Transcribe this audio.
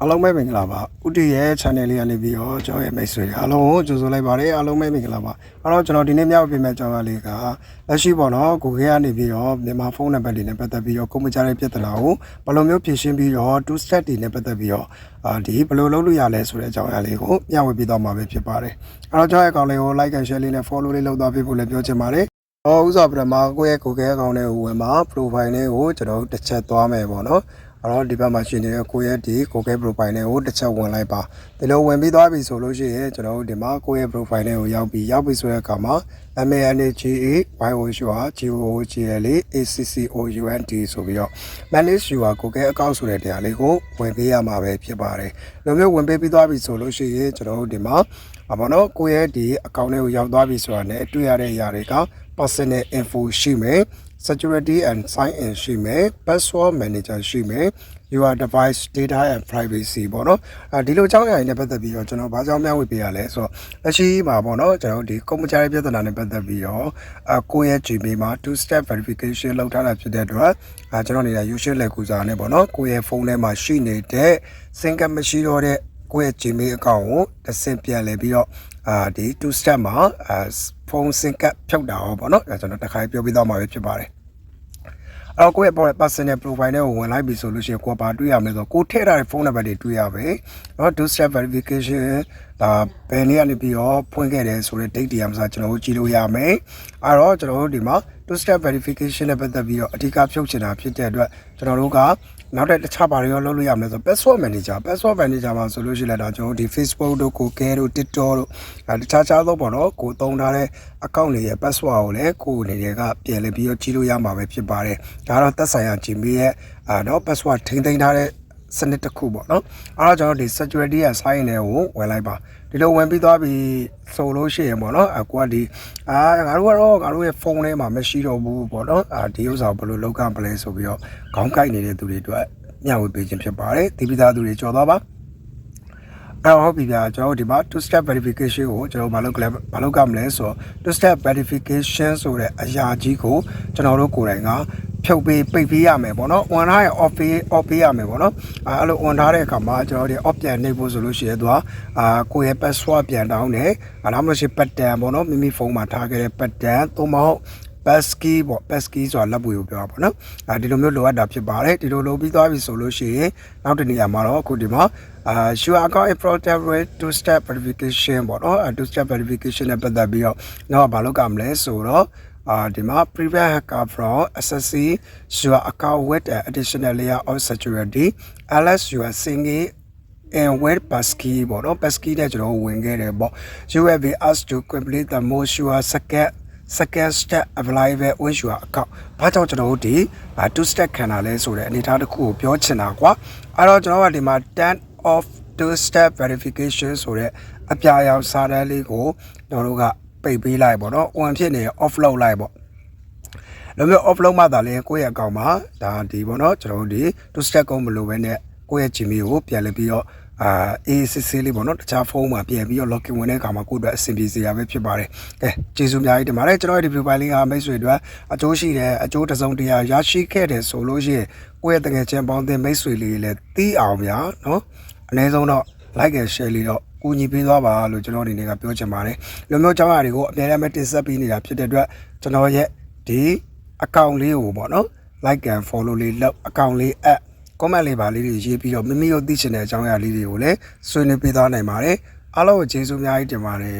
အားလုံးပဲမင်္ဂလာပါဥတီရဲ့ channel လေးကနေပြီးတော့ကျွန်တော်ရဲ့မိတ်ဆွေတွေအားလုံးကိုကြိုဆိုလိုက်ပါတယ်အားလုံးပဲမင်္ဂလာပါအဲ့တော့ကျွန်တော်ဒီနေ့မြောက်ပြင်မဲ့ကြောင်းရလေးကလက်ရှိပေါ့နော်ကိုခေကနေပြီးတော့မြန်မာဖုန်းနံပါတ်တွေနဲ့ပတ်သက်ပြီးတော့ကိုမကြတဲ့ပြဿနာကိုဘယ်လိုမျိုးဖြေရှင်းပြီးတော့ two step တွေနဲ့ပတ်သက်ပြီးတော့အာဒီဘယ်လိုလုပ်လို့ရလဲဆိုတဲ့အကြောင်းအရာလေးကိုမျှဝေပေးတော့မှာပဲဖြစ်ပါတယ်အဲ့တော့ကျွန်တော်ရဲ့အကောင့်လေးကို like and share လေးနဲ့ follow လေးလုပ်သွားပေးဖို့လည်းပြောချင်ပါတယ်ဟောဥစ္စာပထမကိုယ့်ရဲ့ကိုယ်ရဲ့အကောင့်လေးကိုဝင်မှာ profile လေးကိုကျွန်တော်တို့တစ်ချက်သွားမယ်ပေါ့နော်အဲ့ တော့ဒီဘက်မှာရှိနေတဲ့ကိုယ့်ရဲ့ဒီကိုယ့်ရဲ့ profile နဲ့ကိုတစ်ချက်ဝင်လိုက်ပါဒီလိုဝင်ပြီးသွားပြီဆိုလို့ရှိရင်ကျွန်တော်တို့ဒီမှာကိုယ့်ရဲ့ profile နဲ့ကိုရောက်ပြီးရောက်ပြီဆိုတဲ့အခါမှာ MANGA YOSUR GOGL ACCOUNT ဆိုပြီးတော့ manage your Google account ဆိုတဲ့တရားလေးကိုဝင်ပေးရမှာပဲဖြစ်ပါတယ်။လိုမျိုးဝင်ပေးပြီးသွားပြီဆိုလို့ရှိရင်ကျွန်တော်တို့ဒီမှာအဘောနော်ကိုယ့်ရဲ့ဒီ account လေးကိုရောက်သွားပြီဆိုတာနဲ့တွေ့ရတဲ့အရာတွေက personal info ရှိမယ် security and sign in ရှိမယ် password manager ရှိမယ် your device data and privacy ပေါ့နော်အဲဒီလိုအကြောင်းအရာတွေနဲ့ပတ်သက်ပြီးတော့ကျွန်တော်ဘာကြောင့်မျှဝေပေးရလဲဆိုတော့လက်ရှိမှာပေါ့နော်ကျွန်တော်ဒီ computer ရဲ့ပြဿနာနဲ့ပတ်သက်ပြီးတော့အကိုယ့်ရဲ့ Gmail မှာ two step verification လုပ်ထားတာဖြစ်တဲ့အတွက်အဲကျွန်တော်နေတာ usual လက်ကူစာနဲ့ပေါ့နော်ကိုယ့်ရဲ့ဖုန်းထဲမှာရှိနေတဲ့ sync မရှိတော့တဲ့ကိုယ့်ရဲ့ Gmail account ကိုတစ်ဆင့်ပြန်လဲပြီးတော့အာဒီ two step မှာအာဖုန်း sync ဖြုတ်တာဟောပေါ့နော်အဲကျွန်တော်တစ်ခါပြောပြသွားမှာပဲဖြစ်ပါတယ် အဲ့တော့ကိုယ့်ရဲ့ personal profile နဲ့ကိုဝင်လိုက်ပြီဆိုလို့ရှိရင်ကိုယ်ပါတွေ့ရမယ်ဆိုကိုထည့်ထားတဲ့ဖုန်းနံပါတ်တွေတွေ့ရပဲเนาะ two step verification ဒါဘယ်နေ့ကနေပြီးတော့ဖွင့်ခဲ့တယ်ဆိုတဲ့ date တွေအမှစကျွန်တော်တို့ကြည့်လို့ရမယ်အဲ့တော့ကျွန်တော်တို့ဒီမှာ two step verification နဲ့ပတ်သက်ပြီးတော့အဓိကဖြုတ်ချင်တာဖြစ်တဲ့အတွက်ကျွန်တော်တို့က နောက်တဲ့တခြားဘာတွေရောလုပ်လို့ရမလဲဆို password manager password manager မှာဆိုလို့ရှိရင်လည်းဒါကျွန်တော်တို့ဒီ Facebook တို့ကို Care တို့ TikTok တို့အဲတခြားခြားသောပေါ့နော်ကိုသုံးထားတဲ့ account တွေရဲ့ password ကိုလည်းကိုအနေနဲ့ကပြန်လည်ပြီးတော့ကြည့်လို့ရမှာပဲဖြစ်ပါတယ်ဒါတော့သက်ဆိုင်ရာ Gmail ရဲ့အာတော့ password ထိန်းသိမ်းထားတဲ့ စနစ်တစ်ခုပေါ့နော်အဲ့တော့ကျွန်တော်ဒီ security ရဲ့ sign နဲ့ကိုဝင်လိုက်ပါဒီလိုဝင်ပြီးသွားပြီဆိုလို့ရှိရင်ပေါ့နော်အကွာဒီအာငါတို့ကတော့ငါတို့ရဲ့ဖုန်းထဲမှာမရှိတော့ဘူးပေါ့နော်အာဒီဥစ္စာကိုဘယ်လိုလုပ်ကမလဲဆိုပြီးတော့ခေါင်းကိုက်နေတဲ့သူတွေအတွက်မျှဝေပေးခြင်းဖြစ်ပါတယ်ဒီပိသားသူတွေကြော်သွားပါအဲ့ဟုတ်ပြီဗျာကျွန်တော်တို့ဒီမှာ two step verification ကိုကျွန်တော်မလုပ်ကြလဲမလုပ်ကမလဲဆိုတော့ two step verification ဆိုတဲ့အရာကြီးကိုကျွန်တော်တို့ကိုယ်တိုင်က ဖြုတ်ပေးပိတ်ပေးရမယ်ပေါ့နော် on ထားရင် off ပေး off ပေးရမယ်ပေါ့နော်အဲအဲ့လို on ထားတဲ့အခါမှာကျွန်တော်တို့ off ပြန်နှိပ်ဖို့ဆိုလို့ရှိရင်သူကအာကိုယ့်ရဲ့ password ပြန်တောင်းတယ်အဲဒါမှမဟုတ်ရှိ pattern ပေါ့နော်မိမိဖုန်းမှာထားခဲ့တဲ့ pattern သို့မဟုတ် passkey ပေါ့ passkey ဆိုတာလက်ပွေကိုပြောတာပေါ့နော်အဲဒီလိုမျိုးလိုအပ်တာဖြစ်ပါတယ်ဒီလိုလုပ်ပြီးသွားပြီဆိုလို့ရှိရင်နောက်တစ်နေရာမှာတော့အခုဒီမှာအာ your account is protected with two step verification ပေါ့နော်အဲ two step verification နဲ့ပတ်သက်ပြီးတော့တော့ဘာလုပ်ကြမလဲဆိုတော့ အာဒီမှာ prevent hacker from accessing your account with an additional layer of security unless you are singing and web passkey ပေါ့နော် passkey တဲ့ကျွန်တော်ဝင်ခဲ့တယ်ပေါ့ you will be asked to complete the most sure second second step apply with your account ဘာကြောင့်ကျွန်တော်တို့ဒီ2 step ခံတာလဲဆိုတဲ့အနေအထားတစ်ခုကိုပြောချင်တာကွာအဲ့တော့ကျွန်တော်ကဒီမှာ turn off two step verification ဆိုတဲ့အပြာရောင်စာတန်းလေးကိုကျွန်တော်တို့က ပိတ်ပေးလိုက်ပေါ့နော် on ဖြစ်နေ off လုပ်လိုက်ပေါ့လုံးမျိုး off လုပ်မှသာလဲကိုယ့်ရဲ့အကောင့်မှာဒါဒီပေါ့နော်ကျွန်တော်တို့ဒီ two step ကုန်းမလို့ပဲနဲ့ကိုယ့်ရဲ့ Gmail ကိုပြန်လည်ပြီးတော့အာ ACC လေးပေါ့နော်တခြားဖုန်းမှာပြန်ပြီးတော့ login ဝင်တဲ့အခါမှာကိုယ့်အတွက်အဆင်ပြေစေရပဲဖြစ်ပါတယ်။ကဲကျေးဇူးအများကြီးတင်ပါတယ်ကျွန်တော်ရဲ့ဒီ view file လေးကမိတ်ဆွေတို့အကျိုးရှိတယ်အကျိုးတစ်စုံတရာရရှိခဲ့တယ်ဆိုလို့ရှိရင်ကိုယ့်ရဲ့တကယ်ချင်းပေါင်းတဲ့မိတ်ဆွေလေးလည်းသိအောင်ဗျာနော်အနည်းဆုံးတော့ like and share လေးတော့ကူညီပေးသွားပါလို့ကျွန်တော်အနေနဲ့ကပြောချင်ပါတယ်လူမျိုးကြောင်းရာတွေကိုအများအားဖြင့်တင်ဆက်ပေးနေတာဖြစ်တဲ့အတွက်ကျွန်တော်ရဲ့ဒီ account လေးကိုပေါ့နော် like and follow လေးလောက် account လေး app comment လေးပါလေးတွေရေးပြီးတော့မိမိတို့သိချင်တဲ့အကြောင်းအရာလေးတွေကိုလည်းဆွေးနွေးပေးသွားနိုင်ပါတယ်အားလုံးကိုကျေးဇူးအများကြီးတင်ပါတယ်